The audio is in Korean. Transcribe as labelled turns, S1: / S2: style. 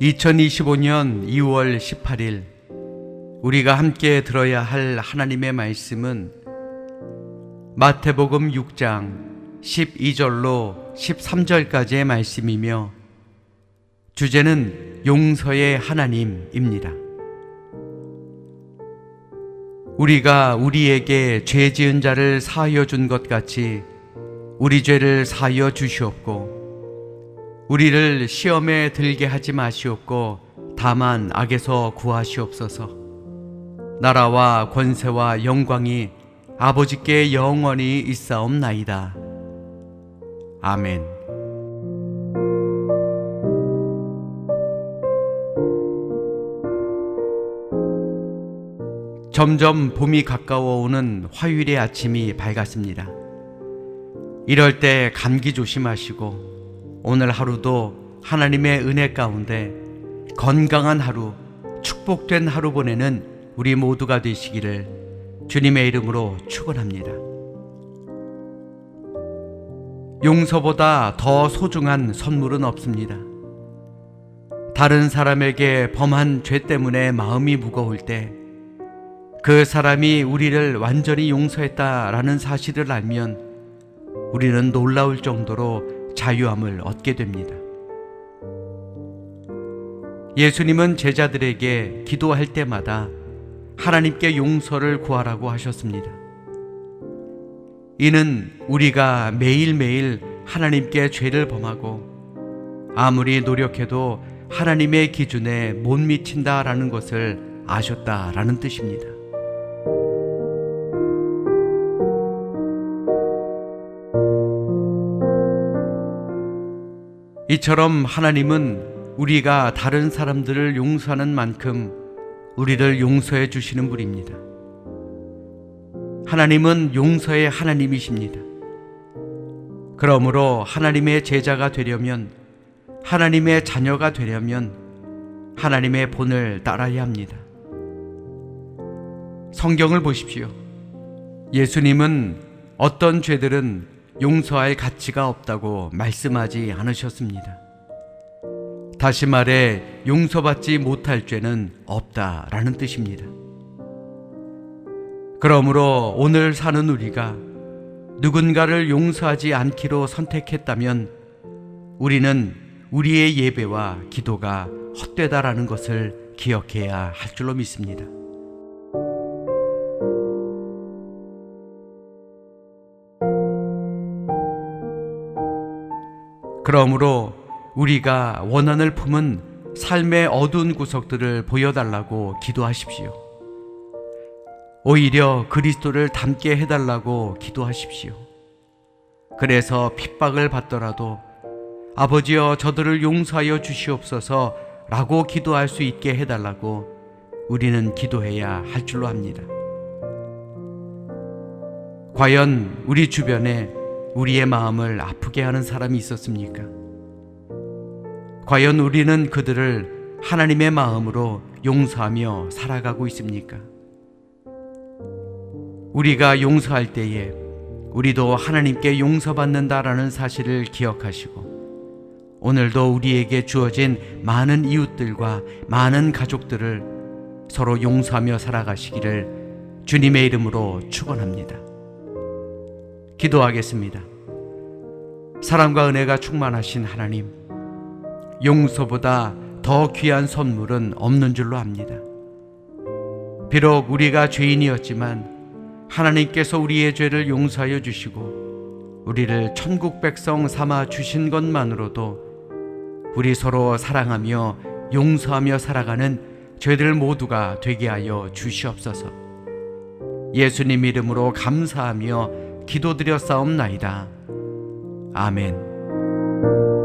S1: 2025년 2월 18일 우리가 함께 들어야 할 하나님의 말씀은 마태복음 6장 12절로 13절까지의 말씀이며 주제는 용서의 하나님입니다. 우리가 우리에게 죄 지은 자를 사하여 준 것 같이 우리 죄를 사하여 주시옵고 우리를 시험에 들게 하지 마시옵고 다만 악에서 구하시옵소서. 나라와 권세와 영광이 아버지께 영원히 있사옵나이다. 아멘. 점점 봄이 가까워 오는 화요일의 아침이 밝았습니다. 이럴 때 감기 조심하시고 오늘 하루도 하나님의 은혜 가운데 건강한 하루, 축복된 하루 보내는 우리 모두가 되시기를 주님의 이름으로 축원합니다. 용서보다 더 소중한 선물은 없습니다. 다른 사람에게 범한 죄 때문에 마음이 무거울 때 그 사람이 우리를 완전히 용서했다라는 사실을 알면 우리는 놀라울 정도로 자유함을 얻게 됩니다. 예수님은 제자들에게 기도할 때마다 하나님께 용서를 구하라고 하셨습니다. 이는 우리가 매일매일 하나님께 죄를 범하고 아무리 노력해도 하나님의 기준에 못 미친다라는 것을 아셨다라는 뜻입니다. 이처럼 하나님은 우리가 다른 사람들을 용서하는 만큼 우리를 용서해 주시는 분입니다. 하나님은 용서의 하나님이십니다. 그러므로 하나님의 제자가 되려면 하나님의 자녀가 되려면 하나님의 본을 따라야 합니다. 성경을 보십시오. 예수님은 어떤 죄들은 용서할 가치가 없다고 말씀하지 않으셨습니다. 다시 말해 용서받지 못할 죄는 없다라는 뜻입니다. 그러므로 오늘 사는 우리가 누군가를 용서하지 않기로 선택했다면 우리는 우리의 예배와 기도가 헛되다라는 것을 기억해야 할 줄로 믿습니다. 그러므로 우리가 원한을 품은 삶의 어두운 구석들을 보여달라고 기도하십시오. 오히려 그리스도를 닮게 해달라고 기도하십시오. 그래서 핍박을 받더라도 아버지여 저들을 용서하여 주시옵소서 라고 기도할 수 있게 해달라고 우리는 기도해야 할 줄로 합니다. 과연 우리 주변에 우리의 마음을 아프게 하는 사람이 있었습니까? 과연 우리는 그들을 하나님의 마음으로 용서하며 살아가고 있습니까? 우리가 용서할 때에 우리도 하나님께 용서받는다라는 사실을 기억하시고 오늘도 우리에게 주어진 많은 이웃들과 많은 가족들을 서로 용서하며 살아가시기를 주님의 이름으로 축원합니다. 기도하겠습니다. 사랑과 은혜가 충만하신 하나님, 용서보다 더 귀한 선물은 없는 줄로 압니다. 비록 우리가 죄인이었지만 하나님께서 우리의 죄를 용서하여 주시고 우리를 천국 백성 삼아 주신 것만으로도 우리 서로 사랑하며 용서하며 살아가는 저희들 모두가 되게 하여 주시옵소서. 예수님 이름으로 감사하며 기도드려 싸움나이다. 아멘.